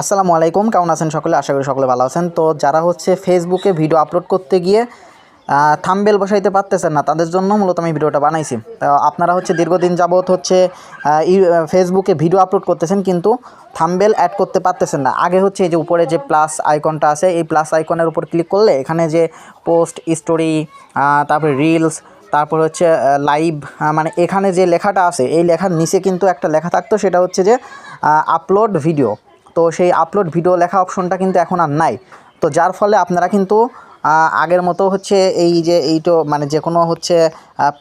আসসালামু আলাইকুম, কেমন আছেন সকলে? আশা করি সকলে ভালো আছেন। তো যারা হচ্ছে ফেসবুকে ভিডিও আপলোড করতে গিয়ে থাম্বেল বসাইতে পারতেছেন না, তাদের জন্য মূলত আমি ভিডিওটা বানাইছি। আপনারা হচ্ছে দীর্ঘদিন যাবৎ হচ্ছে ফেসবুকে ভিডিও আপলোড করতেছেন, কিন্তু থাম্বেল অ্যাড করতে পারতেছেন না। আগে হচ্ছে এই যে উপরে যে প্লাস আইকনটা আছে, এই প্লাস আইকনের উপর ক্লিক করলে এখানে যে পোস্ট স্টোরি তারপরে রিলস তারপর হচ্ছে লাইভ মানে এখানে যে লেখাটা আছে, এই লেখার নিচে কিন্তু একটা লেখা থাকতো, সেটা হচ্ছে যে আপলোড ভিডিও তো সেই আপলোড ভিডিও লেখা অপশনটা কিন্তু এখন আর নাই। তো যার ফলে আপনারা কিন্তু আগের মতো হচ্ছে এই যে এইটো মানে যে কোনো হচ্ছে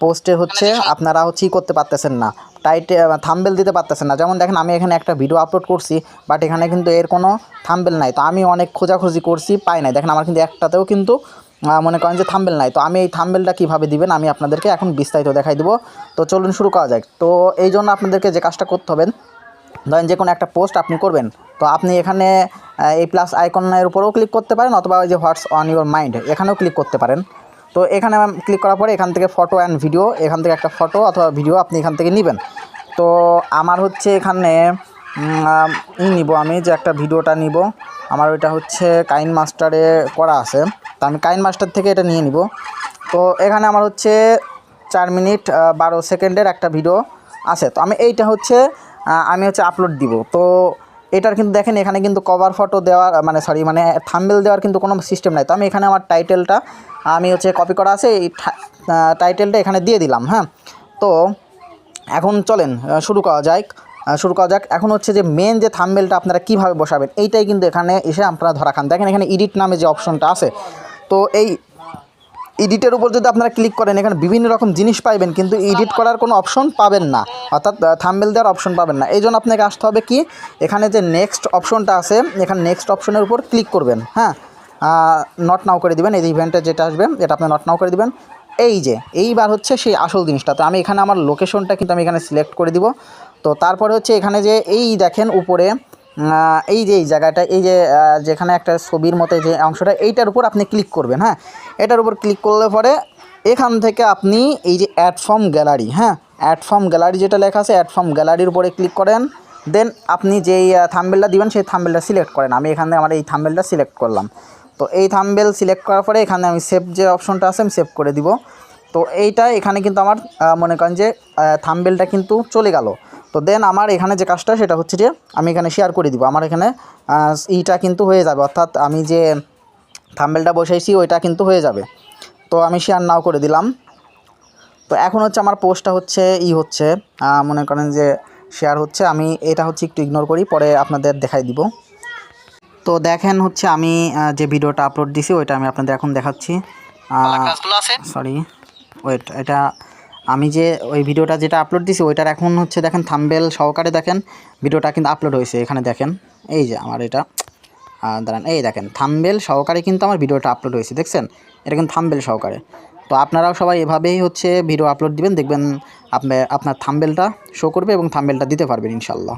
পোস্টে হচ্ছে আপনারা হচ্ছে করতে পারতেছেন না। টাইটে থাম্বেল দিতে পারতেছেন না। যেমন দেখেন আমি এখানে একটা ভিডিও আপলোড করছি বাট এখানে কিন্তু এর কোনো থাম্বেল নাই। তো আমি অনেক খোঁজাখুঁজি করছি পাই নাই। দেখেন আমার কিন্তু একটাতেও কিন্তু মনে করেন যে থাম্বেল নাই। তো আমি এই থাম্বেলটা কীভাবে দিবেন আমি আপনাদেরকে এখন বিস্তারিত দেখাই দেবো। তো চলুন শুরু করা যাক। তো এই জন্য আপনাদেরকে যে কাজটা করতে হবে ধরেন যে কোনো একটা পোস্ট আপনি করবেন, তো আপনি এখানে এই প্লাস আইকনের উপরেও ক্লিক করতে পারেন অথবা ওই যে হোয়াটস অন ইউর মাইন্ড এখানেও ক্লিক করতে পারেন। তো এখানে ক্লিক করার পরে এখান থেকে ফটো অ্যান্ড ভিডিও এখান থেকে একটা ফটো অথবা ভিডিও আপনি এখান থেকে নেবেন। তো আমার হচ্ছে এখানে ই নিব আমি যে একটা ভিডিওটা নিব। আমার ওইটা হচ্ছে কাইন মাস্টারে করা আছে। তো আমি কাইন মাস্টার থেকে এটা নিয়ে নিব। তো এখানে আমার হচ্ছে চার মিনিট বারো সেকেন্ডের একটা ভিডিও আছে। তো আমি এইটা হচ্ছে আমি হচ্ছে আপলোড দিব। তো এটার কিন্তু দেখেন, এখানে কিন্তু কভার ফটো দেওয়ার মানে সরি মানে থাম্বেল দেওয়ার কিন্তু কোনো সিস্টেম নাই। তো আমি এখানে আমার টাইটেলটা আমি হচ্ছে কপি করা আছে, এই টাইটেলটা এখানে দিয়ে দিলাম হ্যাঁ? তো এখন চলেন শুরু করা যাক শুরু করা যাক। এখন হচ্ছে যে মেন যে থাম্বেলটা আপনারা কীভাবে বসাবেন, এইটাই কিন্তু এখানে এসে আপনারা ধরা খান। দেখেন এখানে এডিট নামে যে অপশনটা আছে। তো এই এডিটের উপর যদি আপনারা ক্লিক করেন, এখানে বিভিন্ন রকম জিনিস পাইবেন, কিন্তু এডিট করার কোনো অপশন পাবেন না। অর্থাৎ থাম্বেল দেওয়ার অপশন পাবেন না। এই জন্য আপনাকে আসতে হবে কি? এখানে যে নেক্সট অপশনটা আছে, এখানে নেক্সট অপশনের উপর ক্লিক করবেন হ্যাঁ? নট নাও করে দিবেন, এই ইভেন্টে যেটা আসবে, এটা আপনি নট নাও করে দিবেন। এই যে, এইবার হচ্ছে সেই আসল জিনিসটা। তো আমি এখানে আমার লোকেশনটা কিন্তু আমি এখানে সিলেক্ট করে দিব। তো তারপরে হচ্ছে এখানে যে, এই দেখেন উপরে এই যে এই জায়গাটা, এই যে যেখানে একটা ছবির মতো যে অংশটা, এইটার উপর আপনি ক্লিক করবেন হ্যাঁ? এটার উপর ক্লিক করলে পরে এখান থেকে আপনি এই যে অ্যাডফর্ম গ্যালারি হ্যাঁ? অ্যাডফর্ম গ্যালারি যেটা লেখা আছে অ্যাডফর্ম গ্যালারির উপরে ক্লিক করেন। দেন আপনি যেই থাম্বেলটা দিবেন, সেই থাম্বেলটা সিলেক্ট করেন। আমি এখানে আমার এই থাম্বেলটা সিলেক্ট করলাম। তো এই থাম্বেল সিলেক্ট করার পরে এখানে আমি সেভ যে অপশনটা আছে, আমি সেভ করে দিব। তো এইটা এখানে কিন্তু আমার মনে করেন যে থাম্বেলটা কিন্তু চলে গেল। তো দেন আমার এখানে যে কাজটা সেটা হচ্ছে যে আমি এখানে শেয়ার করে দিব। আমার এখানে ইটা কিন্তু হয়ে যাবে। অর্থাৎ আমি যে থাম্বেলটা বসাইছি ওইটা কিন্তু হয়ে যাবে। তো আমি শেয়ার নাও করে দিলাম। তো এখন হচ্ছে আমার পোস্টটা হচ্ছে ই হচ্ছে মনে করেন যে শেয়ার হচ্ছে। আমি এটা হচ্ছে একটু ইগনোর করি পরে আপনাদের দেখাই দিব। তো দেখেন হচ্ছে আমি যে ভিডিওটা আপলোড দিছি ওইটা আমি আপনাদের এখন দেখাচ্ছি। সরি ওয়েট এটা আমি যে ওই ভিডিওটা যেটা আপলোড দিছি, ওইটার এখন হচ্ছে দেখেন থাম্বেল সহকারে দেখেন, ভিডিওটা কিন্তু আপলোড হয়েছে, এখানে দেখেন। এই যে আমার এটা। দাঁড়ান, এই দেখেন থাম্বেল সহকারে কিন্তু আমার ভিডিওটা আপলোড হয়েছে, দেখছেন? এটা কিন্তু থাম্বেল সহকারে। তো আপনারাও সবাই এভাবেই হচ্ছে ভিডিও আপলোড দিবেন, দেখবেন আপনার আপনার থাম্বেলটা শো করবে এবং থাম্বেলটা দিতে পারবেন ইনশাল্লাহ